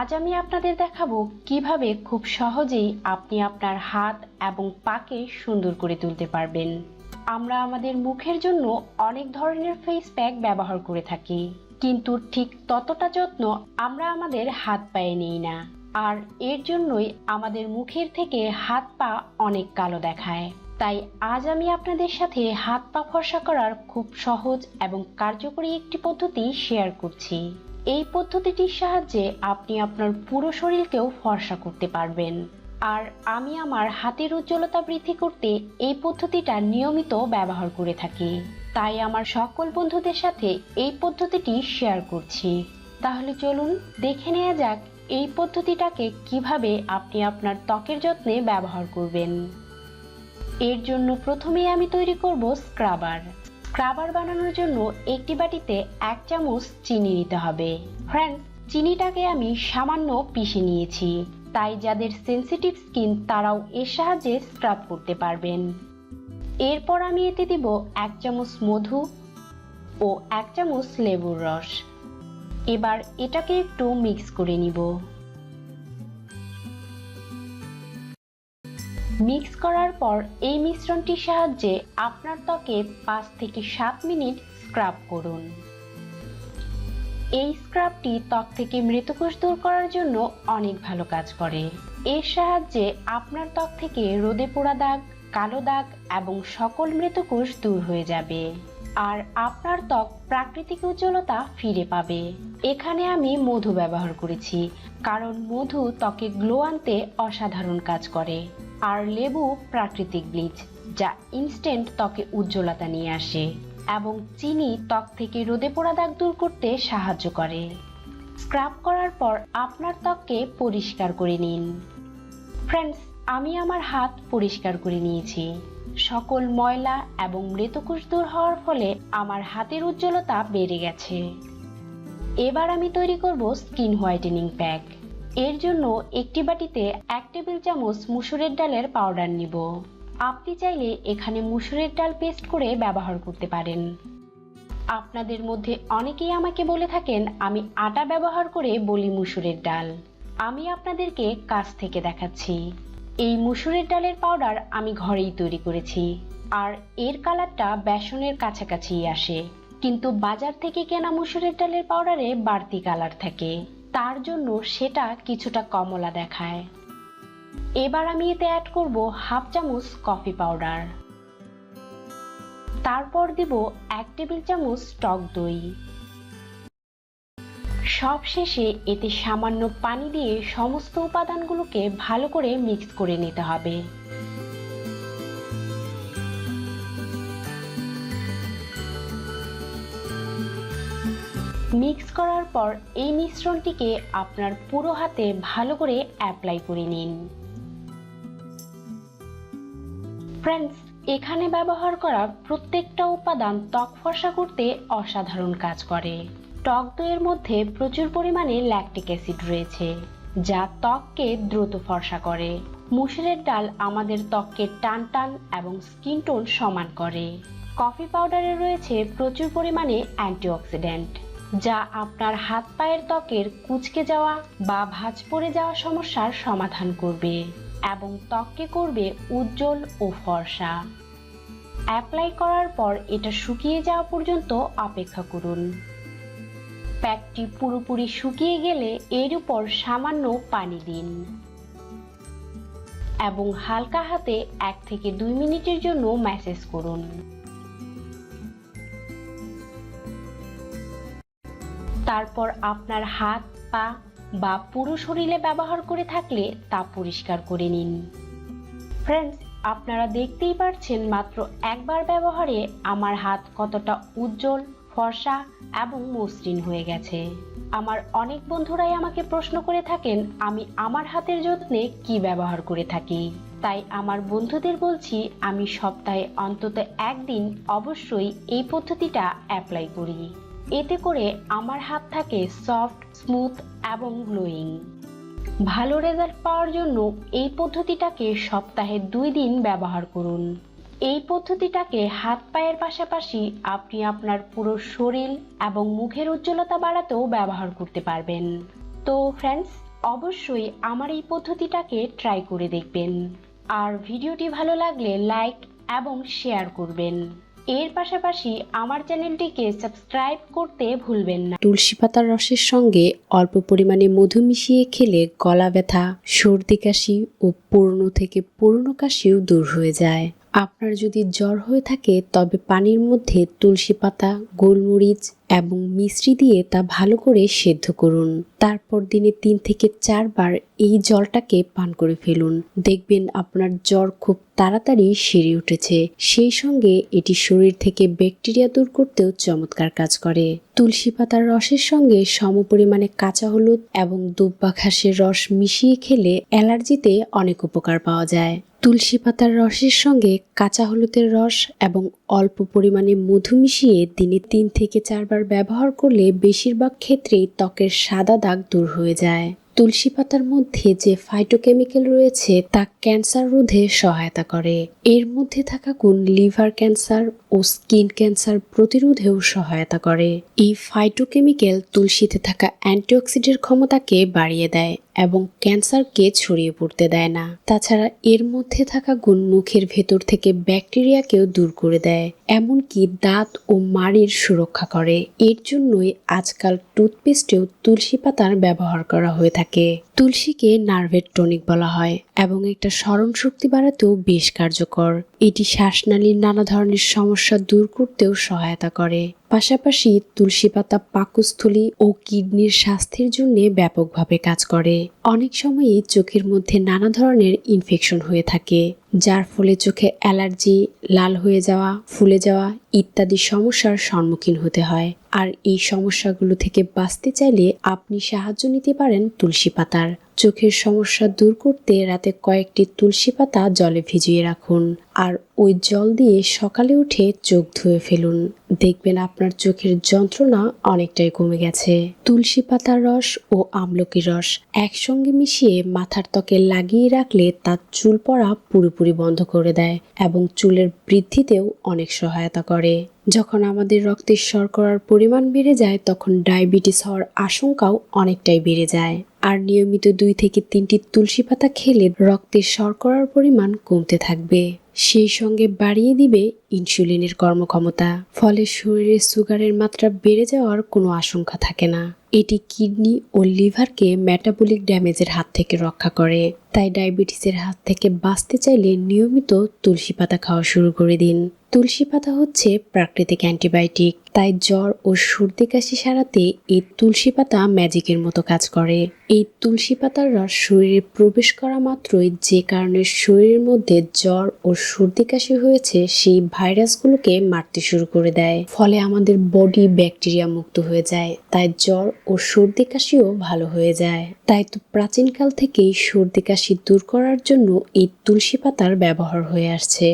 আজ আমি আপনাদের দেখাবো কীভাবে খুব সহজেই আপনি আপনার হাত এবং পাকে সুন্দর করে তুলতে পারবেন। আমরা আমাদের মুখের জন্য অনেক ধরনের ফেস প্যাক ব্যবহার করে থাকি, কিন্তু ঠিক ততটা যত্ন আমরা আমাদের হাত পায়ে নিই না। আর এর জন্যই আমাদের মুখের থেকে হাত পা অনেক কালো দেখায়। তাই আজ আমি আপনাদের সাথে হাত পা ফর্সা করার খুব সহজ এবং কার্যকরী একটি পদ্ধতি শেয়ার করছি। এই পদ্ধতিটির সাহায্যে আপনি আপনার পুরো শরীরকেও ফর্সা করতে পারবেন। আর আমি আমার হাতের উজ্জ্বলতা বৃদ্ধি করতে এই পদ্ধতিটা নিয়মিত ব্যবহার করে থাকি। তাই আমার সকল বন্ধুদের সাথে এই পদ্ধতিটি শেয়ার করছি। তাহলে চলুন দেখে নেওয়া যাক এই পদ্ধতিটাকে কীভাবে আপনি আপনার ত্বকের যত্নে ব্যবহার করবেন। এর জন্য প্রথমেই আমি তৈরি করব স্ক্রাবার। স্ক্রাবার বানানোর জন্য একটি বাটিতে এক চামচ চিনি নিতে হবে। ফ্রেন্ডস চিনিটাকে আমি সামান্য পিষে নিয়েছি। তাই যাদের সেনসিটিভ স্কিন তারাও এর সাহায্যে স্ক্রাব করতে পারবেন। এরপর আমি এতে দিব এক চামচ মধু ও এক চামচ লেবুর রস। এবার এটাকে একটু মিক্স করে নিব। মিক্স করার পর এই মিশ্রণটির সাহায্যে আপনার ত্বকে পাঁচ থেকে সাত মিনিট স্ক্রাব করুন। এই স্ক্রাবটি ত্বক থেকে মৃতকোষ দূর করার জন্য অনেক ভালো কাজ করে। এর সাহায্যে আপনার ত্বক থেকে রোদে পোড়া দাগ, কালো দাগ এবং সকল মৃতকোষ দূর হয়ে যাবে। আর আপনার ত্বক প্রাকৃতিক উজ্জ্বলতা ফিরে পাবে। এখানে আমি মধু ব্যবহার করেছি, কারণ মধু ত্বকে গ্লো আনতে অসাধারণ কাজ করে। আর লেবু প্রাকৃতিক ব্লিচ, যা ইনস্ট্যান্ট ত্বকে উজ্জ্বলতা নিয়ে আসে এবং চিনি ত্বক থেকে রোদে পোড়া দাগ দূর করতে সাহায্য করে। স্ক্রাব করার পর আপনার ত্বককে পরিষ্কার করে নিন। ফ্রেন্ডস আমি আমার হাত পরিষ্কার করে নিয়েছি। সকল ময়লা এবং মৃতকোষ দূর হওয়ার ফলে আমার হাতের উজ্জ্বলতা বেড়ে গেছে। এবার আমি তৈরি করব স্কিন হোয়াইটেনিং প্যাক। এর জন্য একটি বাটিতে এক টেবিল চামচ মুসুরের ডালের পাউডার নিব। আপনি চাইলে এখানে মুসুরের ডাল পেস্ট করে ব্যবহার করতে পারেন। আপনাদের মধ্যে অনেকেই আমাকে বলে থাকেন, আমি আটা ব্যবহার করে বলি মুসুরের ডাল। আমি আপনাদেরকে কাছ থেকে দেখাচ্ছি। এই মুসুরের ডালের পাউডার আমি ঘরেই তৈরি করেছি। আর এর কালারটা বেসনের কাছাকাছি আসে। কিন্তু বাজার থেকে কেনা মুসুরের ডালের পাউডারে বাড়তি কালার থাকে। তার জন্য সেটা কিছুটা কমলা দেখায়। এবার আমি এতে অ্যাড করব হাফ চামচ কফি পাউডার তারপর দিব এক টেবিল চামচ টক দই। সব শেষে এতে সামান্য পানি দিয়ে সমস্ত উপাদানগুলোকে ভালো করে মিক্স করে নিতে হবে। মিক্স করার পর এই মিশ্রণটিকে আপনার পুরো হাতে ভালো করে অ্যাপ্লাই করে নিন। ফ্রেন্ডস এখানে ব্যবহার করা প্রত্যেকটা উপাদান ত্বক ফর্সা করতে অসাধারণ কাজ করে। টক দইয়ের মধ্যে প্রচুর পরিমাণে ল্যাকটিক অ্যাসিড রয়েছে, যা ত্বককে দ্রুত ফর্সা করে। মুসুরের ডাল আমাদের ত্বককে টান টান এবং স্কিন টোন সমান করে। কফি পাউডারে রয়েছে প্রচুর পরিমাণে অ্যান্টিঅক্সিডেন্ট যা আপনার হাত পায়ের ত্বকের কুচকে যাওয়া বা ভাঁজ পড়ে যাওয়া সমস্যার সমাধান করবে এবং ত্বককে করবে উজ্জ্বল ও ফর্সা। অ্যাপ্লাই করার পর এটা শুকিয়ে যাওয়া পর্যন্ত অপেক্ষা করুন। প্যাকটি পুরোপুরি শুকিয়ে গেলে এর উপর সামান্য পানি দিন এবং হালকা হাতে এক থেকে দুই মিনিটের জন্য ম্যাসেজ করুন। তারপর আপনার হাত, পা বা পুরো শরীরে ব্যবহার করে থাকলে তা পরিষ্কার করে নিন। ফ্রেন্ডস আপনারা দেখতেই পারছেন মাত্র একবার ব্যবহারে আমার হাত কতটা উজ্জ্বল, ফর্সা এবং মসৃণ হয়ে গেছে। আমার অনেক বন্ধুরাই আমাকে প্রশ্ন করে থাকেন, আমি আমার হাতের যত্নে কি ব্যবহার করে থাকি? তাই আমার বন্ধুদের বলছি, আমি সপ্তাহে অন্তত একদিন অবশ্যই এই পদ্ধতিটা অ্যাপ্লাই করি। এতে করে আমার হাত থাকে সফট, স্মুথ এবং গ্লোয়িং। ভালো রেজাল্ট পাওয়ার জন্য এই পদ্ধতিটাকে সপ্তাহে দুই দিন ব্যবহার করুন। এই পদ্ধতিটাকে হাত পায়ের পাশাপাশি আপনি আপনার পুরো শরীর এবং মুখের উজ্জ্বলতা বাড়াতেও ব্যবহার করতে পারবেন। তো ফ্রেন্ডস অবশ্যই আমার এই পদ্ধতিটাকে ট্রাই করে দেখবেন। আর ভিডিওটি ভালো লাগলে লাইক এবং শেয়ার করবেন। এর পাশাপাশি আমার চ্যানেলটিকে সাবস্ক্রাইব করতে ভুলবেন না। তুলসী পাতার রসের সঙ্গে অল্প পরিমাণে মধু মিশিয়ে খেলে গলা ব্যথা, সর্দি কাশি ও পুরনো থেকে পুরনো কাশিও দূর হয়ে যায়। আপনার যদি জ্বর হয়ে থাকে, তবে পানির মধ্যে তুলসী পাতা, গোলমরিচ এবং মিশ্রি দিয়ে তা ভালো করে সেদ্ধ করুন। তারপর দিনে তিন থেকে চারবার এই জলটাকে পান করে ফেলুন। দেখবেন আপনার জ্বর খুব তাড়াতাড়ি সেরে উঠেছে। সেই সঙ্গে এটি শরীর থেকে ব্যাকটেরিয়া দূর করতেও চমৎকার কাজ করে। তুলসী পাতার রসের সঙ্গে সমপরিমাণে কাঁচা হলুদ এবং দুব্বা ঘাসের রস মিশিয়ে খেলে অ্যালার্জিতে অনেক উপকার পাওয়া যায়। তুলসী পাতার রসের সঙ্গে কাঁচা হলুদের রস এবং অল্প পরিমাণে মধু মিশিয়ে দিনে তিন থেকে চারবার ব্যবহার করলে বেশিরভাগ ক্ষেত্রেই ত্বকের সাদা দাগ দূর হয়ে যায়। তুলসী পাতার মধ্যে যে ফাইটোকেমিক্যাল রয়েছে, তা ক্যান্সার রোধে সহায়তা করে। এর মধ্যে থাকা গুণ লিভার ক্যান্সার ও স্কিন ক্যান্সার প্রতিরোধেও সহায়তা করে। এই ফাইটোকেমিক্যাল তুলসীতে থাকা অ্যান্টিঅক্সিডেন্ট ক্ষমতাকে বাড়িয়ে দেয় এবং ক্যান্সারকে ছড়িয়ে পড়তে দেয় না। তাছাড়া এর মধ্যে থাকা গুণ মুখের ভেতর থেকে ব্যাকটেরিয়াকেও দূর করে দেয়, এমনকি দাঁত ও মাড়ির সুরক্ষা করে। এর জন্যই আজকাল টুথপেস্টেও তুলসী পাতার ব্যবহার করা হয়ে থাকে। তুলসীকে নার্ভের টনিক বলা হয় এবং একটা স্মরণ শক্তি বাড়াতেও বেশ কার্যকর। এটি শ্বাসনালীর নানা ধরনের সমস্যা দূর করতেও সহায়তা করে। পাশাপাশি তুলসী পাতা পাকস্থলী ও কিডনির স্বাস্থ্যের জন্য ব্যাপকভাবে কাজ করে। অনেক সময়ই চোখের মধ্যে নানা ধরনের ইনফেকশন হয়ে থাকে, যার ফলে চোখে অ্যালার্জি লাল হয়ে যাওয়া, ফুলে যাওয়া ইত্যাদি সমস্যার সম্মুখীন হতে হয়। আর এই সমস্যাগুলো থেকে বাঁচতে চাইলে আপনি সাহায্য নিতে পারেন তুলসী পাতার। চোখের সমস্যা দূর করতে রাতে কয়েকটি তুলসী পাতা জলে ভিজিয়ে রাখুন আর ওই জল দিয়ে সকালে উঠে চোখ ধুয়ে ফেলুন। দেখবেন আপনার চোখের যন্ত্রণা অনেকটাই কমে গেছে। তুলসী পাতার রস ও আমলকির রস একসঙ্গে মিশিয়ে মাথার ত্বকে লাগিয়ে রাখলে তার চুল পড়া পুরোপুরি বন্ধ করে দেয় এবং চুলের বৃদ্ধিতেও অনেক সহায়তা করে। যখন আমাদের রক্তের শর্করার পরিমাণ বেড়ে যায়, তখন ডায়াবেটিস হওয়ার আশঙ্কাও অনেকটাই বেড়ে যায়। আর নিয়মিত দুই থেকে তিনটি তুলসী পাতা খেলে রক্তের শর্করার পরিমাণ কমতে থাকবে। সেই সঙ্গে বাড়িয়ে দিবে ইনসুলিনের কর্মক্ষমতা। ফলে শরীরে সুগারের মাত্রা বেড়ে যাওয়ার কোনো আশঙ্কা থাকে না। এটি কিডনি ও লিভারকে মেটাবলিক ড্যামেজের হাত থেকে রক্ষা করে। তাই ডায়াবেটিসের হাত থেকে বাঁচতে চাইলে নিয়মিত তুলসী পাতা খাওয়া শুরু করে দিন। তুলসী পাতা হচ্ছে প্রাকৃতিক অ্যান্টিবায়োটিক, তাই জ্বর ও সর্দি কাশি সারাতে এই তুলসী পাতা ম্যাজিকের মতো কাজ করে। এই তুলসী পাতার রস শরীরে প্রবেশ করা মাত্রই যে কারণে শরীরের মধ্যে জ্বর ও সর্দি কাশি হয়েছে, সেই ভাইরাসগুলোকে মারতে শুরু করে দেয়। ফলে আমাদের বডি ব্যাকটেরিয়া মুক্ত হয়ে যায়, তাই জ্বর ও সর্দি কাশিও ভালো হয়ে যায়। তাই তো প্রাচীনকাল থেকেই সর্দি কাশি দূর করার জন্য এই তুলসী পাতার ব্যবহার হয়ে আসছে।